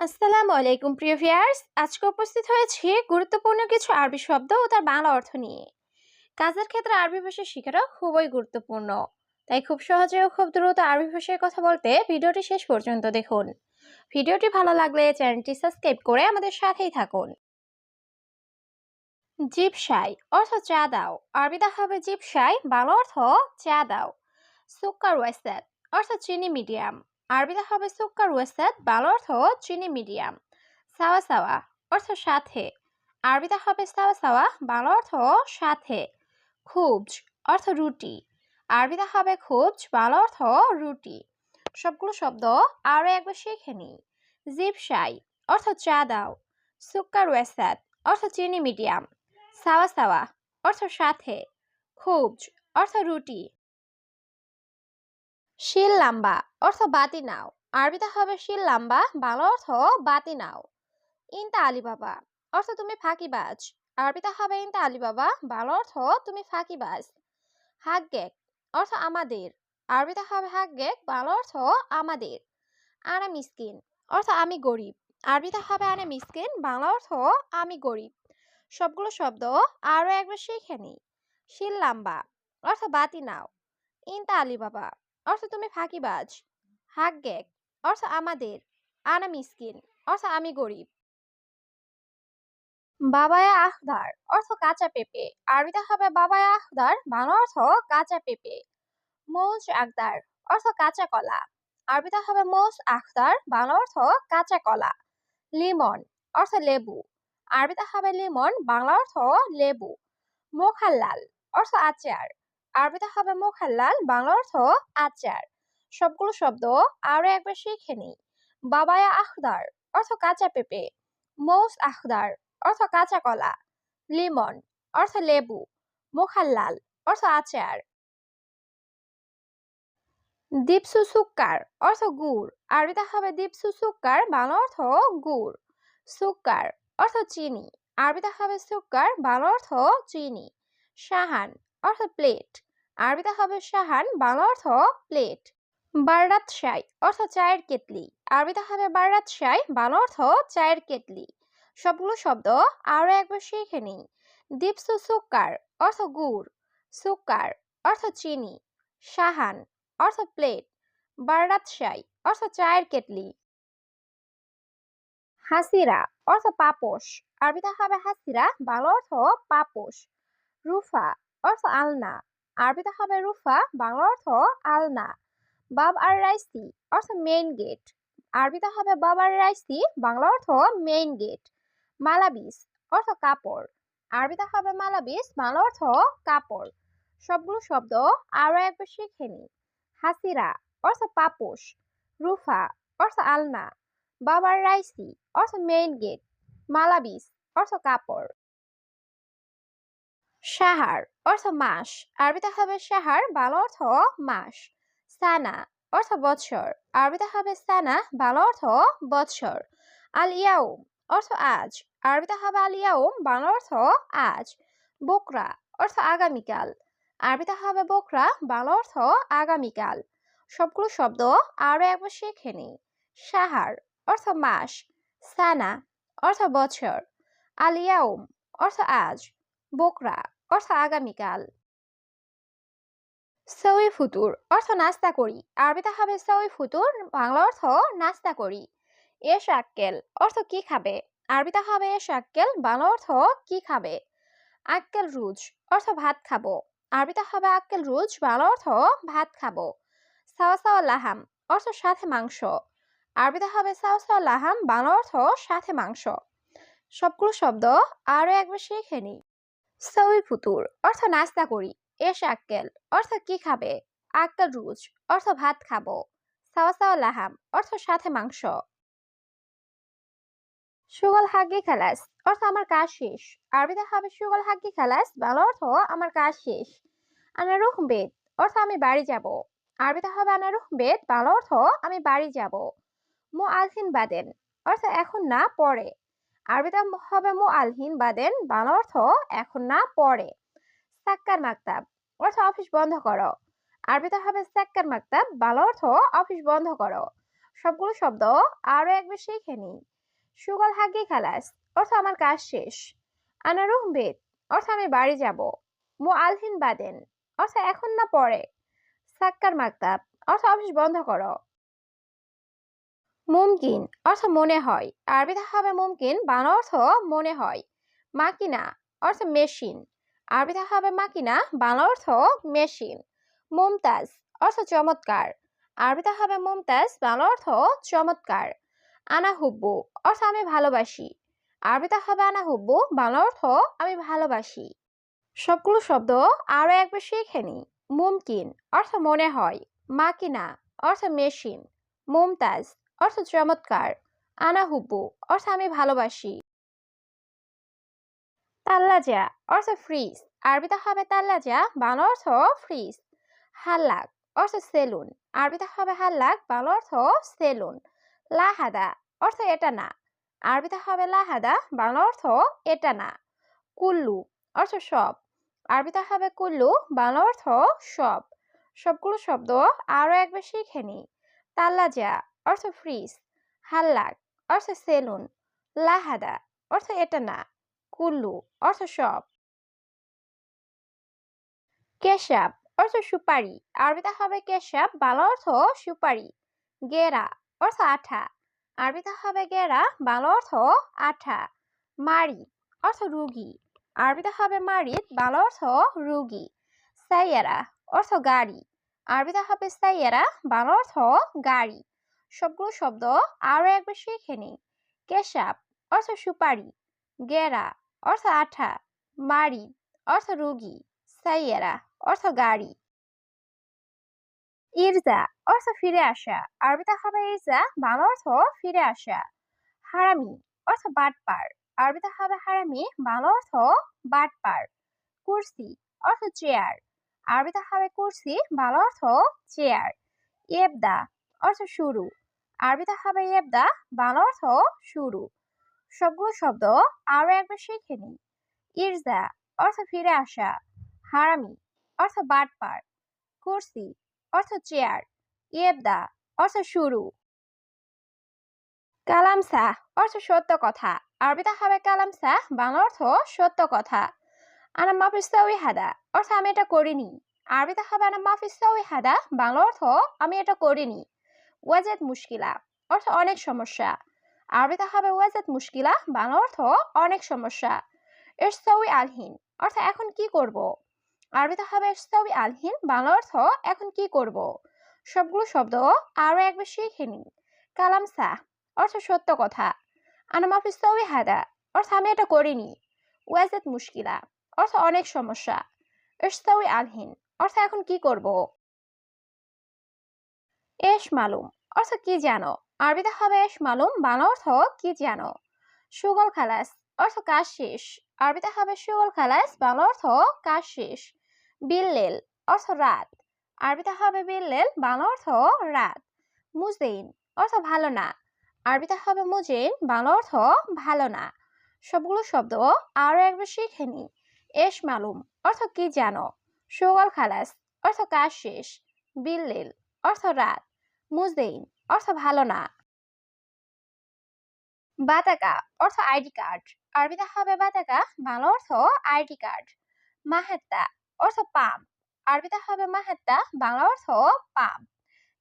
আসসালামু আলাইকুম, প্রিয় ভিউয়ার্স। আজকে উপস্থিত হয়েছি গুরুত্বপূর্ণ কিছু আরবি শব্দ ও তার বাংলা অর্থ নিয়ে। কাজের ক্ষেত্রে আরবি ভাষা শেখাটা খুবই গুরুত্বপূর্ণ। তাই খুব সহজে ও খুব দ্রুত আরবি ভাষায় কথা বলতে ভিডিওটি শেষ পর্যন্ত দেখুন। ভিডিওটি ভালো লাগলে চ্যানেলটি সাবস্ক্রাইব করে আমাদের সাথেই থাকুন। জিপসাই অর্থ চা দাও। আরবিতে হবে জিপসাই, বাংলা অর্থ চা দাও। সুক্কার ওয়েসাদ অর্থ চিনি মিডিয়াম। আরবিতে হবে সুক্কার ওয়েসাদ, বাংলা অর্থ চিনি মিডিয়াম। সাওয়া সাওয়া অর্থ সাথে। আরবিতে হবে সাওয়া সাওয়া, বাংলা অর্থ সাথে। খুবজ অর্থ রুটি। আরবিতে হবে খুবজ, বাংলা অর্থ রুটি। সবগুলো শব্দ আরও একবার শিখে নিই। জিপসাই অর্থ চা দাও সুক্কার ওয়েসাদ অর্থ চিনি মিডিয়াম। সাওয়া সাওয়া অর্থ সাথে। খুবজ অর্থ রুটি। শিল লাম্বা অর্থ বাতি নাও। আরবিতে হবে শিল লাম্বা, বাংলা অর্থ বাতি নাও। ইনতা আলিবাবা অর্থ তুমি ফাঁকিবাজ। আরবিতে হবে ইনতা আলিবাবা, বাংলা অর্থ তুমি ফাঁকিবাজ। হাগগেক অর্থ আমাদের। আরবিতে হবে হাগগেক বাংলা অর্থ আমাদের। আনা মিসকিন অর্থ আমি গরিব। আরবিতে হবে আনা মিসকিন, বাংলা অর্থ আমি গরিব। সবগুলো শব্দ আরও একবার শিখে নিই। শিল লাম্বা অর্থ বাতি নাও। ইনতা আলিবাবা অর্থ তুমি ফাঁকিবাজ। হাগগেক অর্থ আমাদের। আনা মিসকিন। অর্থ আমি গরিব। বাবায়া আখদার। অর্থ কাঁচা পেঁপে। আরবিতে হবে বাবায়া আখদার। বাংলা অর্থ কাঁচা পেঁপে। মৌজ আকদার অর্থ কাঁচা কলা। আরবিতে হবে মৌজ আখদার। বাংলা অর্থ কাঁচা কলা। লিমন। অর্থ লেবু। আরবিতে হবে লিমন। বাংলা অর্থ লেবু। মোখাল্লাল। অর্থ আচার। আরবিতে হবে মোখাল্লাল বাংলা অর্থ আচার। সবগুলো শব্দ আরও একবার শিখে নিই। বাবায়া আখদার, অর্থ কাঁচা পেঁপে। মৌস আখদার, অর্থ কাঁচা কলা। লিমন, অর্থ লেবু। মোখাল্লাল অর্থ আচার। দীপসু সুক্কার, অর্থ গুড়। আরবিতে হবে দীপসু সুক্কার, বাংলা অর্থ গুড়। সুক্কার, অর্থ চিনি। আরবিতে হবে সুক্কার, বাংলা অর্থ চিনি। সাহান অর্থ প্লেট। আরবিতে হবে সাহান বাংলা অর্থ প্লেট। বাররাত শাই, অর্থ চায়ের কেতলি আরবিতে হবে বাররাত শাই, বাংলা অর্থ চায়ের কেতলি সবগুলো শব্দ আরও একবার শিখে নিই। দীপসু সুক্কার অর্থ গুড়। সুক্কার অর্থ চিনি। সাহান অর্থ প্লেট। বাররাত শাই, অর্থ চায়ের কেতলি হাসিরা, অর্থ পাপোশ। আরবিতে হবে হাসিরা, বাংলা অর্থ পাপোশ। রুফা, অর্থ আলনা। আরবিতে হবে রুফা, বাংলা অর্থ আলনা, বাব আর রাইসি অর্থ মেইন গেট আরবিতে হবে বাব আর রাইসি, বাংলা অর্থ মেইন গেট মালাবিস অর্থ কাপড় আরবিতে হবে মালাবিস, বাংলা অর্থ কাপড়, সবগুলো শব্দ আরও একবার শিখে নি, হাসিরা অর্থ পাপোশ, রুফা অর্থ আলনা বাবার রাইসি অর্থ মেইন গেট মালাবিস অর্থ কাপড়। সাহার অর্থ মাস। আরবিতে হবে সাহার, বাংলা অর্থ মাস। সানা অর্থ বৎসর। আরবিতে হবে সানা, বাংলা অর্থ বৎসর। আল ইয়াউম অর্থ আজ। আরবিতে হবে আল ইয়াউম, বাংলা অর্থ আজ। বকরা অর্থ আগামীকাল। আরবিতে হবে বকরা, বাংলা অর্থ আগামীকাল। সবগুলো শব্দ আরও একবার শিখে নিই। সাহার অর্থ মাস। সানা অর্থ বছর আলিয়াউম অর্থ আজ। বকরা অর্থ আগামীকাল সৌই ফুতুর, অর্থ নাস্তা করি। আরবিতে হবে সৌই ফুতুর, বাংলা অর্থ নাস্তা করি। এ আক্কেল অর্থ কি খাবে? আরবিতে হবে এ আক্কেল বাংলা অর্থ কি খাবে? আক্কেল রুজ, অর্থ ভাত খাব। আরবিতে হবে আক্কেল রুজ, বাংলা অর্থ ভাত খাব। সাওয়া লাহাম, অর্থ সাথে মাংস। আরবিতে হবে সাওয়া লাহাম, বাংলা অর্থ সাথে মাংস। সবগুলো শব্দ আরও একবার শিখে নিই। সৌই ফুতুর অর্থ নাস্তা করি, এস আক্কেল, অর্থ কি খাবে? আক্কেল রুজ, অর্থ ভাত খাব। সাওয়া লাহাম, অর্থ সাথে মাংস। সুগল হাগি খালাস, অর্থ আমার কাজ শেষ। আরবিতে হবে সুগল হাগি খালাস, বাংলা অর্থ আমার কাজ শেষ। আনারুহ বেদ, অর্থ আমি বাড়ি যাব। আরবিতে হবে আনারুহ বেদ, বাংলা অর্থ আমি বাড়ি যাব। মো আলহিন বাদেন, অর্থ এখন না, পরে। আরবিতে হবে মো আলহিন বাদেন বাংলা অর্থ এখন না, পরে। সাক্কার মাকতাব, অর্থ অফিস বন্ধ করো। আরবিতে হবে সাক্কার মাকতাব, বাংলা অর্থ অফিস বন্ধ করো। সবগুলো শব্দ আরও একবার শিখে নিই সুগল হাগি খালাস, অর্থ আমার কাজ শেষ। আনারুহ বেদ, অর্থ আমি বাড়ি যাব। মো আলহিন বাদেন অর্থ এখন না, পরে। সাক্কার মাকতাব, অর্থ অফিস বন্ধ করো। মুমকিন অর্থ মনে হয়। আরবিতে হবে মুমকিন, বাংলা অর্থ মনে হয়। মাকিনা অর্থ মেশিন। আরবিতে হবে মাকিনা, বাংলা অর্থ মেশিন। মুমতাজ অর্থ চমৎকার। আরবিতে হবে মুমতাজ, বাংলা অর্থ চমৎকার। আনা হুব্বু অর্থ আমি ভালোবাসি। আরবিতে হবে আনা হুব্বু বাংলা অর্থ আমি ভালোবাসি। সবগুলো শব্দ আরও একবার শিখে নি মুমকিন অর্থ মনে হয়। মাকিনা অর্থ মেশিন। মুমতাজ অর্থ চমৎকার। আনা হুব্বু, অর্থ আমি ভালোবাসি। তাল্লাজা অর্থ ফ্রিজ। আরবিতে হবে তাল্লাজা বাংলা অর্থ ফ্রিজ। হাল্লাক, অর্থ সেলুন। আরবিতে হবে হাল্লাক, বাংলা অর্থ সেলুন। লাহাদা, অর্থ এটা না আরবিতে হবে লাহাদা, বাংলা অর্থ এটা না কুল্লু, অর্থ সব। আরবিতে হবে কুল্লু, বাংলা অর্থ সব। সবগুলো শব্দ আরও একবার শিখে নি। তাল্লাজা অর্থ ফ্রিজ, হাল্লাক, অর্থ সেলুন, লাহাদা, অর্থ এটা না কুল্লু, অর্থ সব কেশাব, অর্থ সুপারি আরবিতে হবে কেশাব, বাংলা অর্থ সুপারি, গেরা, অর্থ আঠা আরবিতে হবে গেরা, বাংলা অর্থ আঠা, মারি, অর্থ রুগী আরবিতে হবে মারিদ বাংলা অর্থ রুগী, সাইয়ারা, অর্থ গাড়ি আরবিতে হবে সাইয়ারা, বাংলা অর্থ গাড়ি। সবগুলো শব্দ আরও একবার শিখে নি কেশাব অর্থ সুপারি। গেরা, অর্থ আঠা। মারি, অর্থ রুগী। সাইয়েরা, অর্থ গাড়ি। ইরজা, অর্থ ফিরে আসা। আরবিতে হবে ইরজা, বাংলা অর্থ ফিরে আসা। হারামি, অর্থ বাটপার। আরবিতে হবে হারামি, বাংলা অর্থ বাটপার। কুর্সি, অর্থ চেয়ার। আরবিতে হবে কুর্সি, বাংলা অর্থ চেয়ার। ইয়েবদা অর্থ শুরু। আরবিতে হবে ইয়েবদা বাংলা অর্থ শুরু। সবগুলো শব্দ আরও একবার শিখে নি ইরজা, অর্থ ফিরে আসা। হারামি, অর্থ বাটপার। কুর্সি, অর্থ চেয়ার। ইয়েবদা, অর্থ শুরু। কালামসা অর্থ সত্য কথা। আরবিতে হবে কালামসা বাংলা অর্থ সত্য কথা। আনা মাফিস হাদা অর্থ আমি এটা করিনি। আরবিতে হবে আনা মাফিস হাদা বাংলা অর্থ আমি এটা করিনি। ওয়াজেদ মুশকিলা, অর্থ অনেক সমস্যা। আরবিতে হবে ওয়াজেদ মুশকিলা, বাংলা অর্থ অনেক সমস্যা। এরসাউই আলহিন, অর্থ এখন কি করব? আরবিতে হবে এরসাউই আলহিন, বাংলা অর্থ এখন কি করব? সবগুলো শব্দ আরও একবার শিখে নিন। কালাম সাহ অর্থ সত্য কথা। আনামাফিসাউই হাদা, অর্থ আমি এটা করিনি। ওয়াজেদ মুশকিলা, অর্থ অনেক সমস্যা। এরসাউই আলহিন, অর্থ এখন কি করব? এস মালুম অর্থ কি জানো? আরবিতে হবে মালুম, বাংলা অর্থ কি জানো? সুগল খালাস, অর্থ কাজ শেষ। আরবিতে হবে সুগল খালাস, বাংলা অর্থ কাজ শেষ। বিল্লেল, অর্থ রাত। আরবিতে হবে বিল্লেল, বাংলা অর্থ রাত। মুজেইন, অর্থ ভালো না। আরবিতে হবে মুজেইন, বাংলা অর্থ ভালো না। সবগুলো শব্দ আরও একবার শিখে নি। এস মালুম, অর্থ কি জানো? সুগল খালাস, অর্থ কাজ শেষ। বিল্লেল, অর্থ রাত। মুজেইন অর্থ ভালো না। বাতাকা, অর্থ আইডি কার্ড। আরবিতে হবে বাতাকা বাংলা অর্থ আইডি কার্ড। মাহাত্তা, অর্থ পাম। আরবিতে হবে মাহাত্তা, বাংলা অর্থ পাম।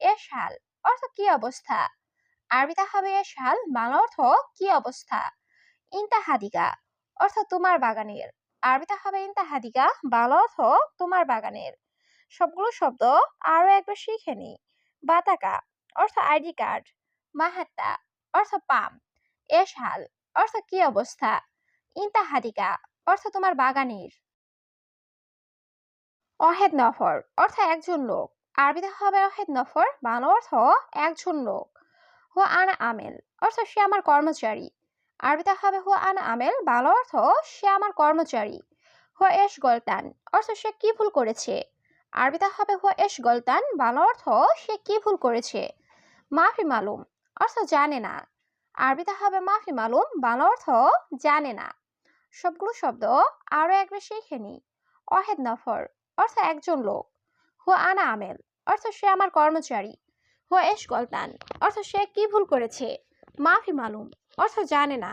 এশাল অর্থ কি অবস্থা? আরবিতে হবে এশাল বাংলা অর্থ কি অবস্থা? ইন্তাহাদিকা, অর্থ তোমার বাগানের। আরবিতে হবে ইন্তাহাদিকা, বাংলা অর্থ তোমার বাগানের। সবগুলো শব্দ আরও একবার শিখে নি। বাতাকা, অর্থ আইডি কার্ড, মাহাত্তা, অর্থ পাম, এশাল, অর্থ কি অবস্থা, ইন্তাহাদিকা, অর্থ তোমার বাগানের। অহেদ নফর, অর্থ একজন লোক। আরবিতে হবে অহেদ নফর, বাংলা অর্থ একজন লোক। হো আনা আমেল, অর্থ সে আমার কর্মচারী। আরবিতে হবে হো আনা আমেল, বাংলা অর্থ সে আমার কর্মচারী। হো এস গলতান, অর্থ সে কি ভুল করেছে? আরবিতে হবে হো এস গলতান, বাংলা অর্থ সে কি ভুল করেছে? মাফি মালুম, অর্থ জানে না। আরবিতে হবে মাফি মালুম, বাংলা অর্থ জানে না। সবগুলো শব্দ আরও একবার শিখে নি। অহেদ নফর, অর্থ একজন লোক। হু আনা আমেল, অর্থ সে আমার কর্মচারী। হো এশ গলতান, অর্থ সে কি ভুল করেছে? মাফি মালুম, অর্থ জানে না।